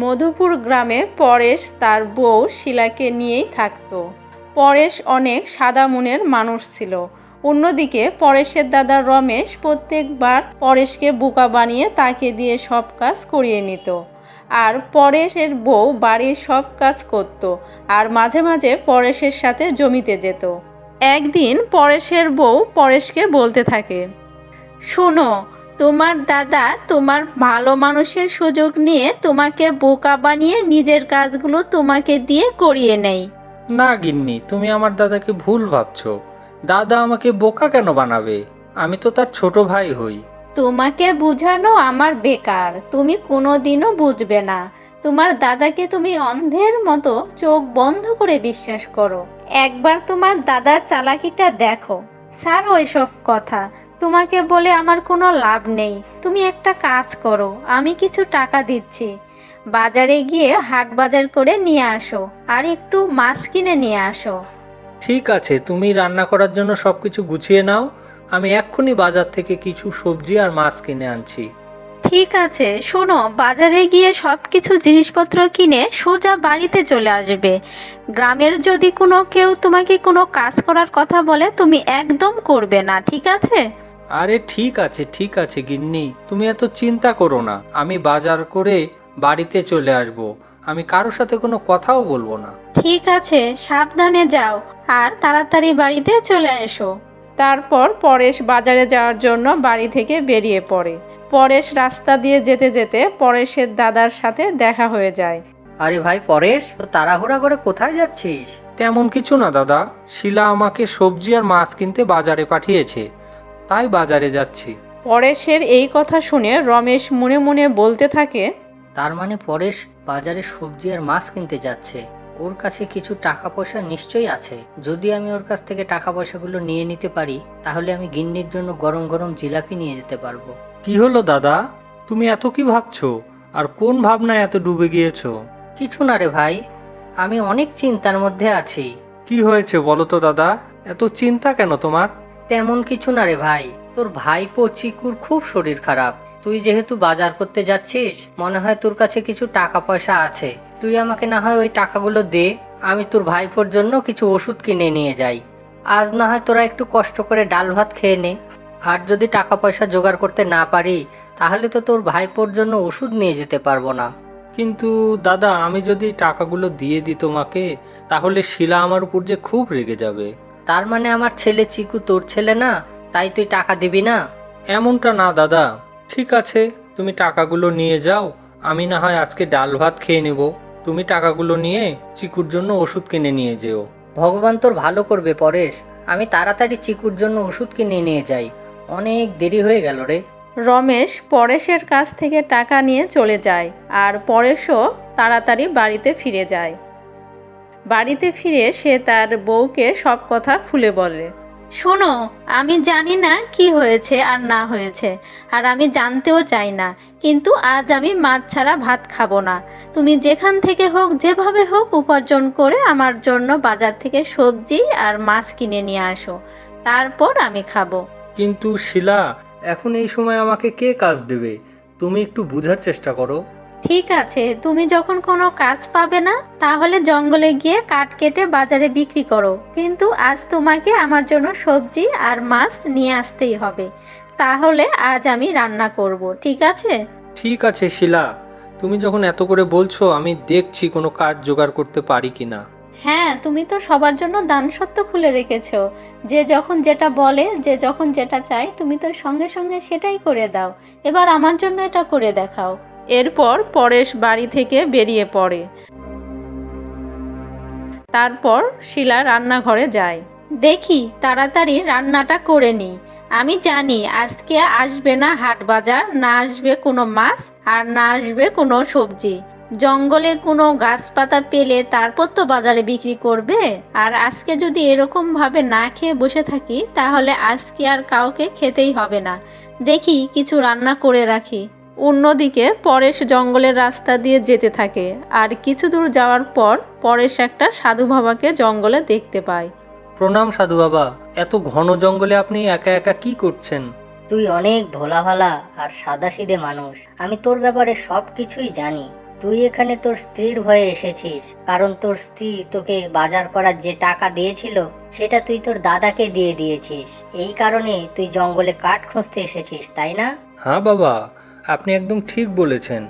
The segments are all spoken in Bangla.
মধুপুর গ্রামে পরেশ তার বউ শিলাকে নিয়েই থাকতো। পরেশ অনেক সাদা মনের মানুষ ছিল। অন্যদিকে পরেশের দাদা রমেশ প্রত্যেকবার পরেশকে বোকা বানিয়ে তাকে দিয়ে সব কাজ করিয়ে নিত। আর পরেশের বউ বাড়ির সব কাজ করত আর মাঝে মাঝে পরেশের সাথে জমিতে যেত। একদিন পরেশের বউ পরেশকে বলতে থাকে, শোনো তোমার দাদা তোমার ভালো মানুষের সুযোগ নিয়ে তোমাকে বোকা বানিয়ে নিজের কাজগুলো তোমাকে দিয়ে করিয়ে নেয়। না গিন্নি তুমি আমার দাদাকে ভুল ভাবছ। দাদা আমাকে বোকা কেন বানাবে? আমি তো তার ছোট ভাই হই। তোমাকে বোঝানো আমার বেকার তুমি কোনোদিনও বুঝবে না। তোমার দাদাকে তুমি অন্ধের মতো চোখ বন্ধ করে বিশ্বাস করো। একবার তোমার দাদার চালাকিটা দেখো। ছাড়ো এসব কথা। তোমাকে বলে আমার কোনো লাভ নেই। তুমি একটা কাজ করো আমি কিছু টাকা দিচ্ছি। বাজারে গিয়ে হাট বাজার করে নিয়ে আসো আর একটু মাছ কিনে নিয়ে আসো। ঠিক আছে তুমি রান্না করার জন্য সব কিছু গুছিয়ে নাও। আমি এক্ষুনি বাজার থেকে কিছু সবজি আর মাছ কিনে আনছি। ঠিক আছে শোনো বাজারে গিয়ে সব কিছু জিনিসপত্র কিনে সোজা বাড়িতে চলে আসবে। গ্রামের যদি কোনো কেউ তোমাকে কোনো কাজ করার কথা বলে তুমি একদম করবে না ঠিক আছে? আরে ঠিক আছে ঠিক আছে গিন্নি তুমি এত চিন্তা করো না। আমি বাজার করে বাড়িতে চলে আসব। আমি কারোর সাথে কোনো কথাও বলব না। ঠিক আছে সাবধানে যাও আর তাড়াতাড়ি বাড়িতে চলে এসো। তারপর পরেশ বাজারে যাওয়ার জন্য বাড়ি থেকে বেরিয়ে পড়ে। পরেশ রাস্তা দিয়ে যেতে যেতে পরেশের দাদার সাথে দেখা হয়ে যায়। আরে ভাই পরেশ তো তাড়াহুড়া করে কোথায় যাচ্ছিস? তেমন কিছু না দাদা। শিলা আমাকে সবজি আর মাছ কিনতে বাজারে পাঠিয়েছে। তাই বাজারে যাচ্ছি। পরেশের এই কথা শুনে রমেশ মনে মনে বলতে থাকে তার মানে পরেশ বাজারে সবজি আর মাছ কিনতে যাচ্ছে। ওর কাছে কিছু টাকা পয়সা নিশ্চয়ই আছে। যদি আমি ওর কাছ থেকে টাকা পয়সাগুলো নিয়ে নিতে পারি তাহলে আমি গিন্নির জন্য গরম গরম জিলাপি নিয়ে যেতে পারব। কি হলো দাদা? তুমি এত কি ভাবছ? আর কোন ভাবনায় এত ডুবে গিয়েছো? কিছু না রে ভাই আমি অনেক চিন্তার মধ্যে আছি। কি হয়েছে বলো তো দাদা? এত চিন্তা কেন তোমার? তেমন কিছু না রে ভাই। তোর ভাইপো চিকুর খুব শরীর খারাপ। তুই যেহেতু বাজার করতে যাচ্ছিস, মনে হয় তোর কাছে কিছু টাকা পয়সা আছে। তুই আমাকে না হয় ওই টাকাগুলো দে, আমি তোর ভাইপোর জন্য কিছু ওষুধ কিনে নিয়ে যাই। আজ না হয় তোরা একটু কষ্ট করে ডাল ভাত খেয়ে নে। আর যদি টাকা পয়সা জোগাড় করতে না পারি, তাহলে তো তোর ভাইপোর জন্য ওষুধ নিয়ে যেতে পারব না। কিন্তু দাদা, আমি যদি টাকাগুলো দিয়ে দিই তোমাকে, তাহলে শিলা আমার উপর যে খুব রেগে যাবে। তার মানে আমার ছেলে চিকু তোর ছেলে না? তাই তুই টাকা দিবি না? এমনটা না দাদা। ঠিক আছে তুমি টাকাগুলো নিয়ে যাও। আমি না হয় আজকে ডাল ভাত খেয়ে নেব। তুমি টাকাগুলো নিয়ে চিকুর জন্য ওষুধ কিনে নিয়ে যেও। ভগবান তোর ভালো করবে পরেশ। আমি তাড়াতাড়ি চিকুর জন্য ওষুধ কিনে নিয়ে যাই। অনেক দেরি হয়ে গেল রে। রমেশ পরেশের কাছ থেকে টাকা নিয়ে চলে যায় আর পরেশও তাড়াতাড়ি বাড়িতে ফিরে যায়। বাড়িতে ফিরে সে তার বউকে সব কথা খুলে বলে। শোনো আমি জানি না কি হয়েছে আর না হয়েছে আর আমি জানতেও চাই না কিন্তু আজ আমি মাছ ছাড়া ভাত খাব না। তুমি যেখান থেকে হোক যেভাবে হোক উপার্জন করে আমার জন্য বাজার থেকে সবজি আর মাছ কিনে নিয়ে আসো তারপর আমি খাব। কিন্তু শিলা এখন এই সময় আমাকে কে কাজ দেবে? তুমি একটু বোঝার চেষ্টা করো। ঠিক আছে তুমি যখন কোনো কাজ পাবে না তাহলে জঙ্গলে গিয়ে কাঠ কেটে বাজারে বিক্রি করো। কিন্তু আজ তোমাকে আমার জন্য সবজি আর মাছ নিয়ে আসতেই হবে। তাহলে আজ আমি রান্না করব ঠিক আছে? ঠিক আছে শিলা। তুমি যখন এত করে বলছো আমি দেখছি কোনো কাজ জোগাড় করতে পারি কিনা। হ্যাঁ তুমি তো সবার জন্য দান সত্য খুলে রেখেছো। যে যখন যেটা বলে যে যখন যেটা চাই তুমি তো সঙ্গে সঙ্গে সেটাই করে দাও। এবার আমার জন্য এটা করে দেখাও। এরপর পরেশ বাড়ি থেকে বেরিয়ে পড়ে। তারপর শিলা রান্নাঘরে যায়। দেখি, তাড়াতাড়ি রান্নাটা করে নিই আমি জানি, আজকে আসবে না হাট বাজার, না আসবে কোনো মাছ, আর না আসবে কোনো সবজি। জঙ্গলে কোনো গাছপাতা পেলে তারপর তো বাজারে বিক্রি করবে। আর আজকে যদি এরকম ভাবে না খেয়ে বসে থাকি, তাহলে আজকে আর কাউকে খেতেই হবে না। দেখি, কিছু রান্না করে রাখি। অন্যদিকে পরেশ জঙ্গলের রাস্তা দিয়ে যেতে থাকে। আর কিছু দূর যাওয়ার পর পরেশ একটা সাধু বাবাকে জঙ্গলে দেখতে পায়। প্রণাম সাধু বাবা এত ঘন জঙ্গলে আপনি একা একা কি করছেন? তুই অনেক ভোলা ভালা আর সাদা মানুষ। আমি তোর ব্যাপারে সব কিছুই জানি। তুই এখানে তোর স্ত্রীর ভয়ে এসেছিস। কারণ তোর স্ত্রী তোকে বাজার করার যে টাকা দিয়েছিল সেটা তুই তোর দাদাকে দিয়ে দিয়েছিস। এই কারণে তুই জঙ্গলে কাঠ খুঁজতে এসেছিস তাই না? হ্যাঁ বাবা আপনি একদম ঠিক বলেছেন।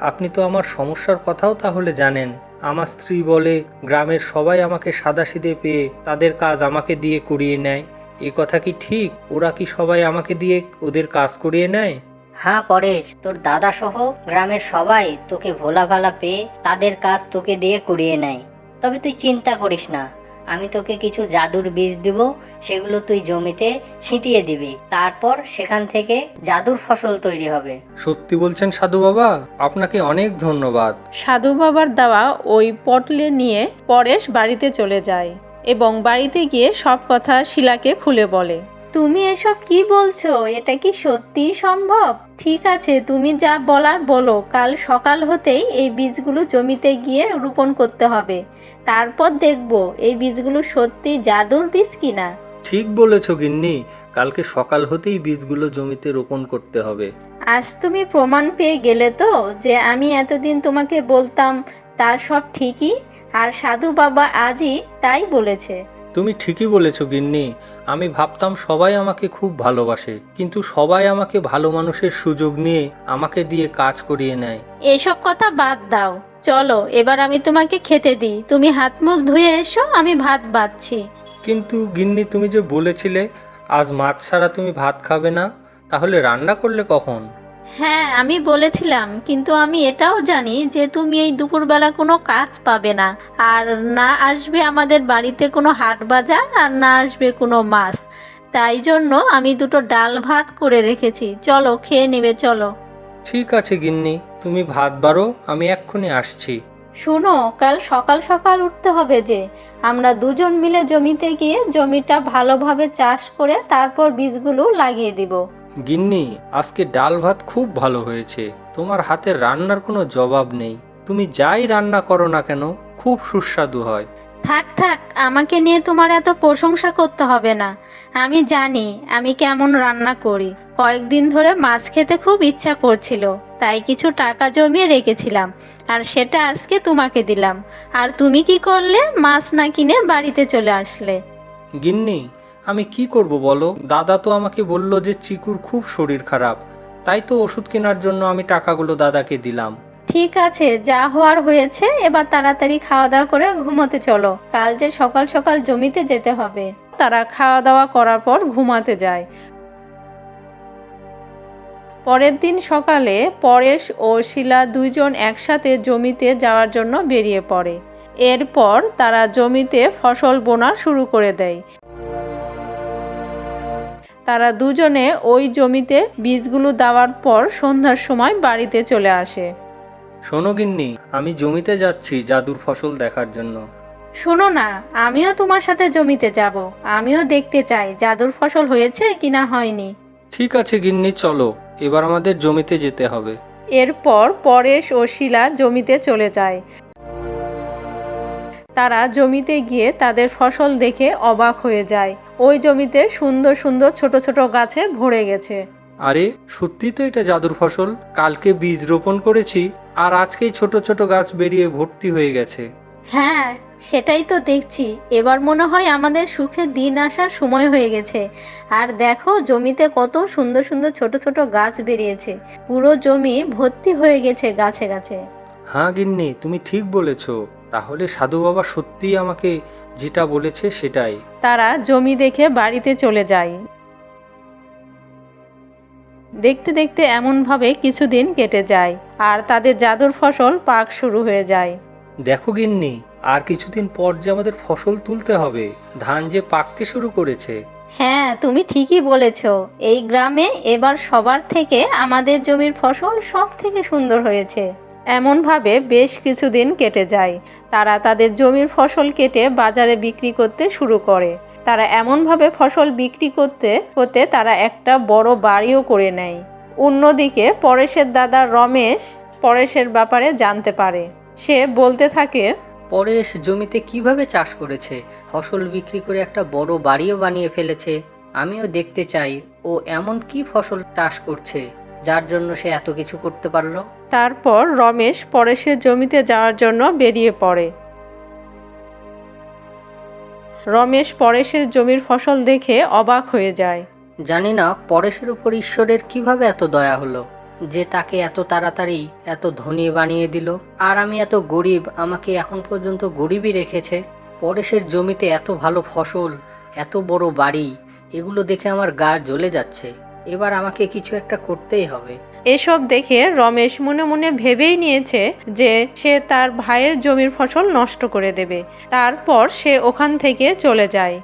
আপনি তো আমার সমস্যার কথাও তাহলে জানেন। আমার স্ত্রী বলে, গ্রামের সবাই আমাকে সাদাসিধে পেয়ে তাদের কাজ আমাকে দিয়ে করিয়ে নেয়। এ কথা কি ঠিক? ওরা কি সবাই আমাকে দিয়ে ওদের কাজ করিয়ে নেয়? হ্যাঁ পরেশ, তোর দাদা সহ গ্রামের সবাই তোকে ভোলা ভালা পেয়ে তাদের কাজ তোকে দিয়ে করিয়ে নেয়। তবে তুই চিন্তা করিস না। আমি তোকে কিছু জাদুর বীজ দিব সেগুলো তুই জমিতে ছিটিয়ে দিবি। তারপর সেখান থেকে জাদুর ফসল তৈরি হবে। সত্যি বলছেন সাধু বাবা? আপনাকে অনেক ধন্যবাদ। সাধু বাবার দেওয়া ওই পটলে নিয়ে পরেশ বাড়িতে চলে যায় এবং বাড়িতে গিয়ে সব কথা শিলাকে খুলে বলে। তুমি এসব কি বলছো? এটা কি সত্যি সম্ভব? ঠিক আছে তুমি যা বলার বলো। কাল সকাল হতেই এই বীজগুলো জমিতে গিয়ে রোপণ করতে হবে। তারপর দেখব এই বীজগুলো সত্যি জাদুর বীজ কিনা। ঠিক বলেছ গিন্নি কালকে সকাল হতেই বীজগুলো জমিতে রোপণ করতে হবে। আজ তুমি প্রমাণ পেয়ে গেলে তো যে আমি এতদিন তোমাকে বলতাম তা সব ঠিকই। আর সাধু বাবা আজই তাই বলেছে। তুমি ঠিকই বলেছ গিন্নি আমি ভাবতাম সবাই আমাকে খুব ভালোবাসে কিন্তু সবাই আমাকে ভালো মানুষের সুযোগ নিয়ে আমাকে দিয়ে কাজ করিয়ে নেয়। এসব কথা বাদ দাও। চলো এবার আমি তোমাকে খেতে দিই। তুমি হাত মুখ ধুয়ে এসো আমি ভাত বাড়ছি কিন্তু গিন্নি তুমি যে বলেছিলে আজ মাছ ছাড়া তুমি ভাত খাবে না তাহলে রান্না করলে কখন? হ্যাঁ আমি বলেছিলাম কিন্তু আমি এটাও জানি যে তুমি এই দুপুরবেলা কোনো কাজ পাবে না। আর না আসবে আমাদের বাড়িতে কোনো হাট বাজার আর না আসবে কোনো মাছ। তাই জন্য আমি দুটো ডাল ভাত করে রেখেছি। চলো খেয়ে নেবে চলো। ঠিক আছে গিন্নি তুমি ভাত বাড়ো আমি এক্ষুনি আসছি। শোনো কাল সকাল সকাল উঠতে হবে যে। আমরা দুজন মিলে জমিতে গিয়ে জমিটা ভালোভাবে চাষ করে তারপর বীজগুলো লাগিয়ে দিব। গিন্নি আজকে ডাল ভাত খুব ভালো হয়েছে। তোমার হাতের রান্নার কোনো জবাব নেই। তুমি যাই রান্না করো না কেন খুব সুস্বাদু হয়। থাক থাক আমাকে নিয়ে তোমার এত প্রশংসা করতে হবে না। আমি জানি আমি কেমন রান্না করি। কয়েকদিন ধরে মাছ খেতে খুব ইচ্ছা করছিল তাই কিছু টাকা জমিয়ে রেখেছিলাম আর সেটা আজকে তোমাকে দিলাম। আর তুমি কি করলে মাছ না কিনে বাড়িতে চলে আসলে? গিন্নি আমি কি করব বলো? দাদা তো আমাকে বলল যে চিকুর খুব শরীর খারাপ। তাই তো ওষুধ কেনার জন্য আমি টাকাগুলো দাদাকে দিলাম। ঠিক আছে, যা হওয়ার হয়েছে, এবার তাড়াতাড়ি খাওয়া দাওয়া করে ঘুমোতে চলো। কাল যে সকাল সকাল জমিতে যেতে হবে। তারা খাওয়া দাওয়া করার পর ঘুমাতে যায়। পরের দিন সকালে পরেশ ও শিলা দুইজন একসাথে জমিতে যাওয়ার জন্য বেরিয়ে পড়ে। এরপর তারা জমিতে ফসল বোনা শুরু করে দেয়। তারা দুজনে ওই জমিতে বীজগুলো দেওয়ার পর সন্ধ্যার সময় বাড়িতে চলে আসে। শোনো গিন্নি আমি জমিতে যাচ্ছি জাদুর ফসল দেখার জন্য। শোনো না আমিও তোমার সাথে জমিতে যাব। আমিও দেখতে চাই জাদুর ফসল হয়েছে কিনা হয়নি। ঠিক আছে গিন্নি চলো। এবার আমাদের জমিতে যেতে হবে। এরপর পরেশ ও শিলা জমিতে চলে যায়। তারা জমিতে গিয়ে তাদের ফসল দেখে অবাক হয়ে যায়। ওই জমিতে সুন্দর সুন্দর ছোট ছোট গাছে ভরে গেছে। আরে সত্যি তো এটা জাদুর ফসল। কালকে বীজ রোপণ করেছি আর আজকেই ছোট ছোট গাছ বেরিয়ে ভর্তি হয়ে গেছে। হ্যাঁ সেটাই তো দেখছি। এবার মনে হয় আমাদের সুখে দিন আসার সময় হয়ে গেছে। আর দেখো জমিতে কত সুন্দর সুন্দর ছোট ছোট গাছ বেরিয়েছে। পুরো জমি ভর্তি হয়ে গেছে গাছে গাছে। হ্যাঁ গিন্নি তুমি ঠিক বলেছ। তাহলে সাধু বাবা সত্যিই আমাকে যেটা বলেছে সেটাই। তারা জমি দেখে বাড়িতে চলে যায়। দেখতে দেখতে এমনভাবে কিছুদিন কেটে যায় আর তাদের জাদুর ফসল পাক শুরু হয়ে যায়। দেখো গিন্নি আর কিছুদিন পর যে আমাদের ফসল তুলতে হবে ধান যে পাকতে শুরু করেছে। হ্যাঁ তুমি ঠিকই বলেছ। এই গ্রামে এবার সবার থেকে আমাদের জমির ফসল সব থেকে সুন্দর হয়েছে। এমনভাবে বেশ কিছুদিন কেটে যায়। তারা তাদের জমির ফসল কেটে বাজারে বিক্রি করতে শুরু করে। তারা এমনভাবে ফসল বিক্রি করতে করতে তারা একটা বড় বাড়িও করে নেয়। অন্যদিকে পরেশের দাদা রমেশ পরেশের ব্যাপারে জানতে পারে। সে বলতে থাকে, পরেশ জমিতে কীভাবে চাষ করেছে? ফসল বিক্রি করে একটা বড় বাড়িও বানিয়ে ফেলেছে। আমিও দেখতে চাই, ও এমন কি ফসল চাষ করছে? যার জন্য সে এত কিছু করতে পারল। তারপর রমেশ পরেশের জমিতে যাওয়ার জন্য বেরিয়ে পড়ে। রমেশ পরেশের জমির ফসল দেখে অবাক হয়ে যায়। জানি না পরেশের উপর ঈশ্বরের কীভাবে এত দয়া হলো যে তাকে এত তাড়াতাড়ি এত ধনী বানিয়ে দিল। আর আমি এত গরিব আমাকে এখন পর্যন্ত গরিবই রেখেছে। পরেশের জমিতে এত ভালো ফসল এত বড় বাড়ি এগুলো দেখে আমার গা জ্বলে যাচ্ছে। এবার আমাকে কিছু একটা করতেই হবে। এসব দেখে রমেশ মনে মনে ভেবেই নিয়েছে যে সে তার ভাইয়ের জমির ফসল নষ্ট করে দেবে। তারপর সে ওখান থেকে চলে যায়।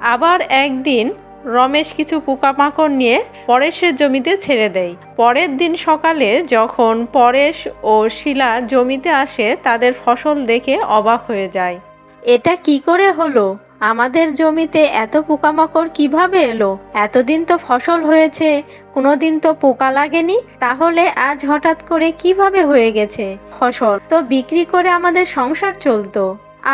আবার একদিন রমেশ কিছু পোকামাকড় নিয়ে পরেশের জমিতে ছেড়ে দেয়। পরের দিন সকালে যখন পরেশ ও শিলা জমিতে আসে তাদের ফসল দেখে অবাক হয়ে যায়। এটা কি করে হলো? আমাদের জমিতে এত পোকামাকড় কীভাবে এলো? এতদিন তো ফসল হয়েছে, কোনোদিন তো পোকা লাগেনি, তাহলে আজ হঠাৎ করে কীভাবে হয়ে গেছে? ফসল তো বিক্রি করে আমাদের সংসার চলতো।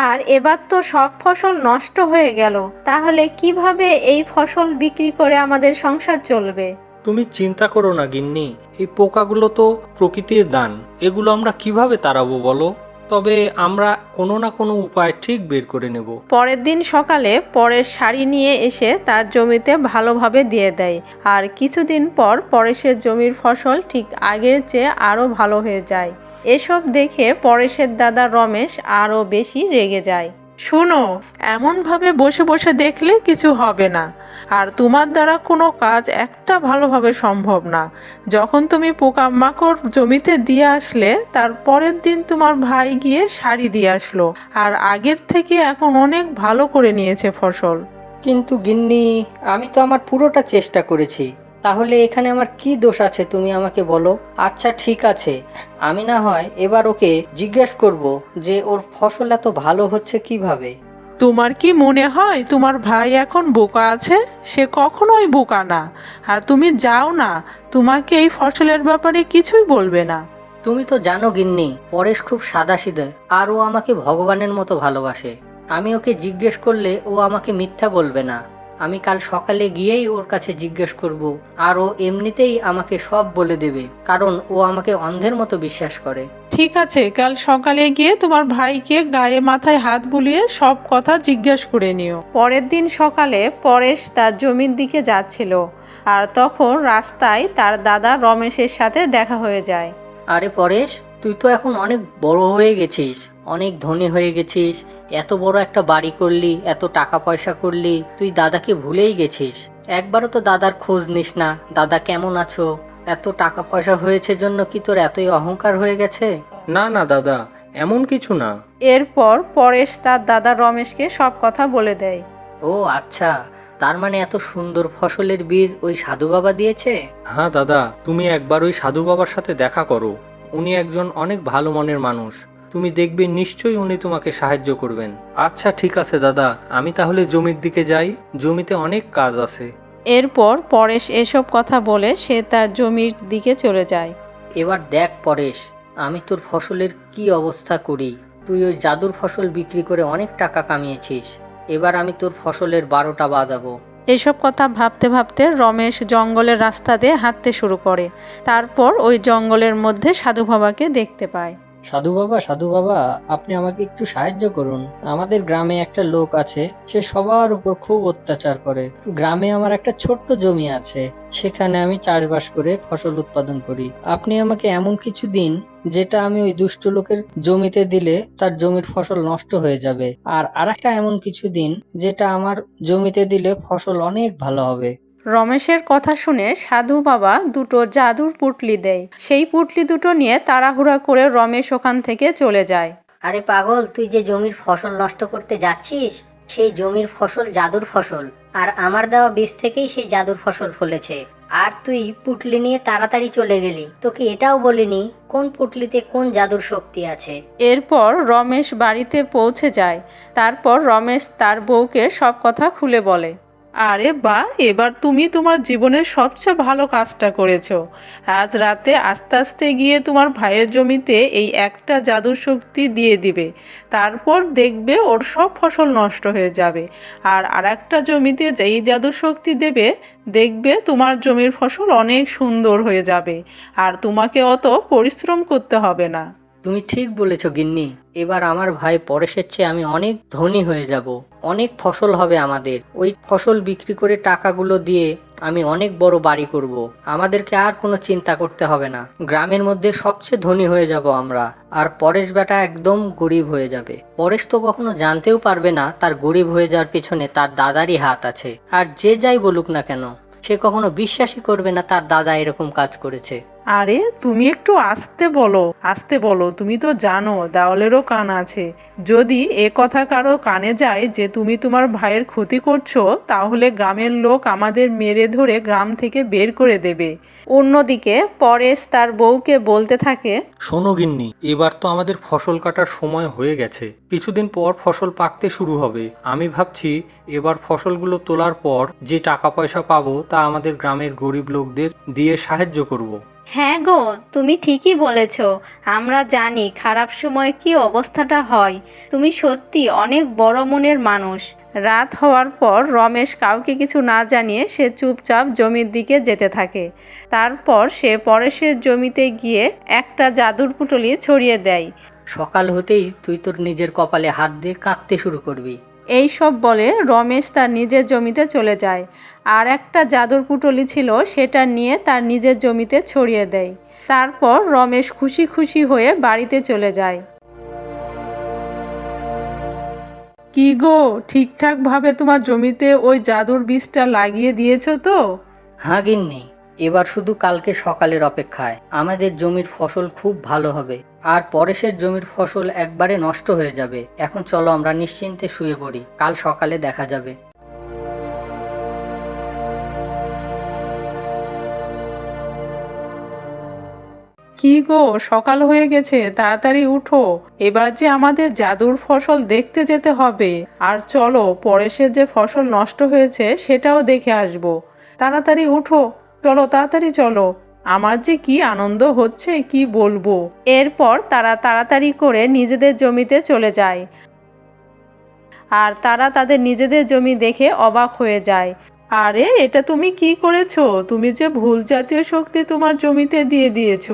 আর এবার তো সব ফসল নষ্ট হয়ে গেল, তাহলে কীভাবে এই ফসল বিক্রি করে আমাদের সংসার চলবে? তুমি চিন্তা করো না গিন্নি, এই পোকাগুলো তো প্রকৃতির দান, এগুলো আমরা কীভাবে তাড়াবো বলো? তবে আমরা কোনো না কোনো উপায় ঠিক বের করে নেব। পরের দিন সকালে পরের শাড়ি নিয়ে এসে তার জমিতে ভালোভাবে দিয়ে দেয়। আর কিছুদিন পর পরেশের জমির ফসল ঠিক আগের চেয়ে আরও ভালো হয়ে যায়। এসব দেখে পরেশের দাদা রমেশ আরও বেশি রেগে যায়। শোনো, এমনভাবে বসে বসে দেখলে কিছু হবে না। আর তোমার দ্বারা কোনো কাজ একটা ভালোভাবে সম্ভব না। যখন তুমি পোকামাকড় জমিতে দিয়ে আসলে, তার পরের দিন তোমার ভাই গিয়ে শাড়ি দিয়ে আসলো। আর আগের থেকে এখন অনেক ভালো করে নিয়েছে ফসল। কিন্তু গিন্নি, আমি তো আমার পুরোটা চেষ্টা করেছি। তাহলে এখানে আমার কি দোষ আছে তুমি আমাকে বলো? আচ্ছা ঠিক আছে। আমি না হয় এবার ওকে জিজ্ঞেস করব যে ওর ফসল এত ভালো হচ্ছে কীভাবে? তোমার কি মনে হয় তোমার ভাই এখন বোকা আছে? সে কখনোই বোকা না। আর তুমি যাও না তোমাকে এই ফসলের ব্যাপারে কিছুই বলবে না। তুমি তো জানো গিন্নি পরেশ খুব সাদাসিধে আর ও আমাকে ভগবানের মতো ভালোবাসে। আমি ওকে জিজ্ঞেস করলে ও আমাকে মিথ্যা বলবে না। আমি কাল সকালে গিয়েই ওর কাছে জিজ্ঞেস করব আর ও এমনিতেই আমাকে সব বলে দেবে কারণ ও আমাকে অন্ধের মতো বিশ্বাস করে। ঠিক আছে কাল সকালে গিয়ে তোমার ভাইকে গায়ে মাথায় হাত বুলিয়ে সব কথা জিজ্ঞেস করে নিও। পরের দিন সকালে পরেশ তার জমির দিকে যাচ্ছিল আর তখন রাস্তায় তার দাদা রমেশের সাথে দেখা হয়ে যায়। আরে পরেশ তুই তো এখন অনেক বড় হয়ে গেছিস অনেক ধনী হয়ে গেছিস এত বড় একটা বাড়ি করলি এত টাকা পয়সা করলি তুই দাদাকে ভুলেই গেছিস। একবারও তো দাদার খোঁজ নিস না দাদা কেমন আছো? এত টাকা পয়সা হয়েছে জন্য কি তোর এতই অহংকার হয়ে গেছে? না না দাদা এমন কিছু না। এরপর পরেশ তার দাদা রমেশকে সব কথা বলে দেয়। ও আচ্ছা তার মানে এত সুন্দর ফসলের বীজ ওই সাধু বাবা দিয়েছে? হ্যাঁ দাদা তুমি একবার ওই সাধু বাবার সাথে দেখা করো। উনি একজন অনেক ভালো মনের মানুষ। তুমি দেখবে নিশ্চয়ই উনি তোমাকে সাহায্য করবেন। আচ্ছা ঠিক আছে দাদা আমি তাহলে জমির দিকে যাই। জমিতে অনেক কাজ আছে। এরপর পরেশ এসব কথা বলে সে তার জমির দিকে চলে যায়। এবার দেখ পরেশ আমি তোর ফসলের কি অবস্থা করি? তুই ওই জাদুর ফসল বিক্রি করে অনেক টাকা কামিয়েছিস। এবার আমি তোর ফসলের বারোটা বাজাবো। এসব কথা ভাবতে ভাবতে রমেশ জঙ্গলের রাস্তা দিয়ে হাঁটতে শুরু করে। তারপর ওই জঙ্গলের মধ্যে সাধু বাবাকে দেখতে পায়। সাধু বাবা সাধু বাবা, আপনি আমাকে একটু সাহায্য করুন। আমাদের গ্রামে একটা লোক আছে, সে সবার উপর খুব অত্যাচার করে। গ্রামে আমার একটা ছোট্ট জমি আছে, সেখানে আমি চাষবাস করে ফসল উৎপাদন করি। আপনি আমাকে এমন কিছু দিন, যেটা আমি ওই দুষ্ট লোকের জমিতে দিলে তার জমির ফসল নষ্ট হয়ে যাবে। আর আরেকটা এমন কিছু দিন, যেটা আমার জমিতে দিলে ফসল অনেক ভালো হবে। রমেশের কথা শুনে সাধু বাবা দুটো জাদুর পুটলি দেয়। সেই পুটলি দুটো নিয়ে তাড়াহুড়া করে রমেশ ওখান থেকে চলে যায়। আরে পাগল তুই যে জমির ফসল নষ্ট করতে যাচ্ছিস সেই জমির ফসল জাদুর ফসল। আর আমার দেওয়া বীজ থেকেই সেই জাদুর ফসল ফলেছে। আর তুই পুটলি নিয়ে তাড়াতাড়ি চলে গেলি। তোকে এটাও বলিনি কোন পুটলিতে কোন জাদুর শক্তি আছে। এরপর রমেশ বাড়িতে পৌঁছে যায়। তারপর রমেশ তার বউকে সব কথা খুলে বলে। আরে বাহ এবার তুমি তোমার জীবনের সবচেয়ে ভালো কাজটা করেছ। আজ রাতে আস্তে আস্তে গিয়ে তোমার ভাইয়ের জমিতে এই একটা জাদুর শক্তি দিয়ে দিবে। তারপর দেখবে ওর সব ফসল নষ্ট হয়ে যাবে। আর আরেকটা জমিতে যেই জাদুর শক্তি দেবে, দেখবে তোমার জমির ফসল অনেক সুন্দর হয়ে যাবে। আর তোমাকে অত পরিশ্রম করতে হবে না। তুমি ঠিক বলেছ, গিন্নি। এবার আমার ভাই পরেশের চেয়ে আমি অনেক ধনী হয়ে যাব। অনেক ফসল হবে আমাদের। ওই ফসল বিক্রি করে টাকাগুলো দিয়ে আমি অনেক বড় বাড়ি করব। আমাদেরকে আর কোনো চিন্তা করতে হবে না। গ্রামের মধ্যে সবচেয়ে ধনী হয়ে যাব আমরা। আর পরেশ বেটা একদম গরিব হয়ে যাবে। পরেশ তো কখনো জানতেও পারবে না তার গরিব হয়ে যাওয়ার পিছনে তার দাদারই হাত আছে। আর যে যাই বলুক না কেন, সে কখনো বিশ্বাসই করবে না তার দাদা এরকম কাজ করেছে। আরে তুমি একটু আসতে বলো আসতে বলো তুমি তো জানো দেওয়ালেরও কান আছে। যদি এ কথা কারও কানে যায় যে তুমি তোমার ভাইয়ের ক্ষতি করছ তাহলে গ্রামের লোক আমাদের মেরে ধরে গ্রাম থেকে বের করে দেবে। অন্যদিকে পরেশ তার বউকে বলতে থাকে শোনো গিন্নি এবার তো আমাদের ফসল কাটার সময় হয়ে গেছে। কিছুদিন পর ফসল পাকতে শুরু হবে। আমি ভাবছি এবার ফসলগুলো তোলার পর যে টাকা পয়সা পাবো তা আমাদের গ্রামের গরিব লোকদের দিয়ে সাহায্য করব। হ্যাঁ গো, তুমি ঠিকই বলেছ। আমরা জানি খারাপ সময় কি অবস্থাটা হয়। তুমি সত্যি অনেক বড় মনের মানুষ। রাত হওয়ার পর রমেশ কাউকে কিছু না জানিয়ে সে চুপচাপ জমির দিকে যেতে থাকে। তারপর সে পরেশের জমিতে গিয়ে একটা জাদুর পুটলি ছড়িয়ে দেয়। সকাল হতেই তুই তোর নিজের কপালে হাত দিয়ে কাঁদতে শুরু করবি। এই সব বলে রমেশ তার নিজের জমিতে চলে যায়। আর একটা জাদুর পুটলি ছিল সেটা নিয়ে তার নিজের জমিতে ছড়িয়ে দেয়। তারপর রমেশ খুশি খুশি হয়ে বাড়িতে চলে যায়। কি গো ঠিকঠাকভাবে তোমার জমিতে ওই জাদুর বীজটা লাগিয়ে দিয়েছ তো? হ্যাঁ গিন্নি এবার শুধু কালকে সকালের অপেক্ষায়। আমাদের জমির ফসল খুব ভালো হবে। আর পরেশের জমির ফসল একবারে নষ্ট হয়ে যাবে। এখন চলো আমরা নিশ্চিন্তে শুয়ে পড়ি। কাল সকালে দেখা যাবে। কি গো, সকাল হয়ে গেছে, তাড়াতাড়ি উঠো। এবার যে আমাদের জাদুর ফসল দেখতে যেতে হবে। আর চলো, পরেশের যে ফসল নষ্ট হয়েছে, সেটাও দেখে আসব। তাড়াতাড়ি উঠো। চলো, তাড়াতাড়ি চলো। আমার যে কি আনন্দ হচ্ছে, কি বলব? এরপর তারা তাড়াতাড়ি করে নিজেদের জমিতে চলে যায়। আর তারা তাদের নিজেদের জমি দেখে অবাক হয়ে যায়। আরে, এটা তুমি কি করেছ? তুমি যে ভুল জাতীয় শক্তি তোমার জমিতে দিয়ে দিয়েছ।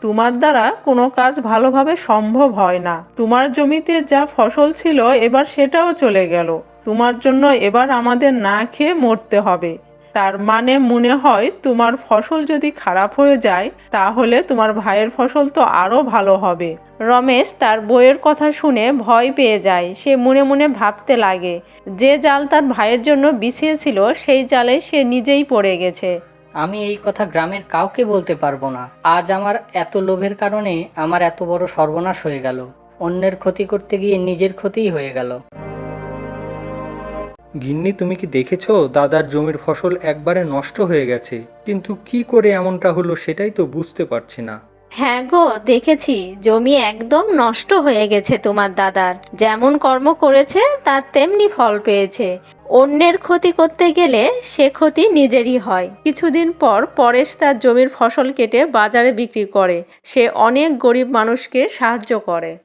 তোমার দ্বারা কোনো কাজ ভালোভাবে সম্ভব হয় না। তোমার জমিতে যা ফসল ছিল, এবার সেটাও চলে গেল। তোমার জন্য এবার আমাদের না খেয়ে মরতে হবে। তার মানে মনে হয় তোমার ফসল যদি খারাপ হয়ে যায়, তাহলে তোমার ভাইয়ের ফসল তো আরও ভালো হবে। রমেশ তার বইয়ের কথা শুনে ভয় পেয়ে যায়। সে মনে মনে ভাবতে লাগে, যে জাল তার ভাইয়ের জন্য বিছিয়েছিল, সেই জালে সে নিজেই পড়ে গেছে। আমি এই কথা গ্রামের কাউকে বলতে পারব না। আজ আমার এত লোভের কারণে আমার এত বড় সর্বনাশ হয়ে গেল। অন্যের ক্ষতি করতে গিয়ে নিজের ক্ষতিই হয়ে গেল। গিন্নি, তুমি কি দেখেছ? দাদার জমির ফসল একবারে নষ্ট হয়ে গেছে। কিন্তু কি করে এমনটা হলো সেটাই তো বুঝতে পারছি না। হ্যাঁ গো, দেখেছি। জমি একদম নষ্ট হয়ে গেছে তোমার দাদার। যেমন কর্ম করেছে, তার তেমনি ফল পেয়েছে। অন্যের ক্ষতি করতে গেলে সে ক্ষতি নিজেরই হয়। কিছুদিন পর পরেশ তার জমির ফসল কেটে বাজারে বিক্রি করে। সে অনেক গরিব মানুষকে সাহায্য করে।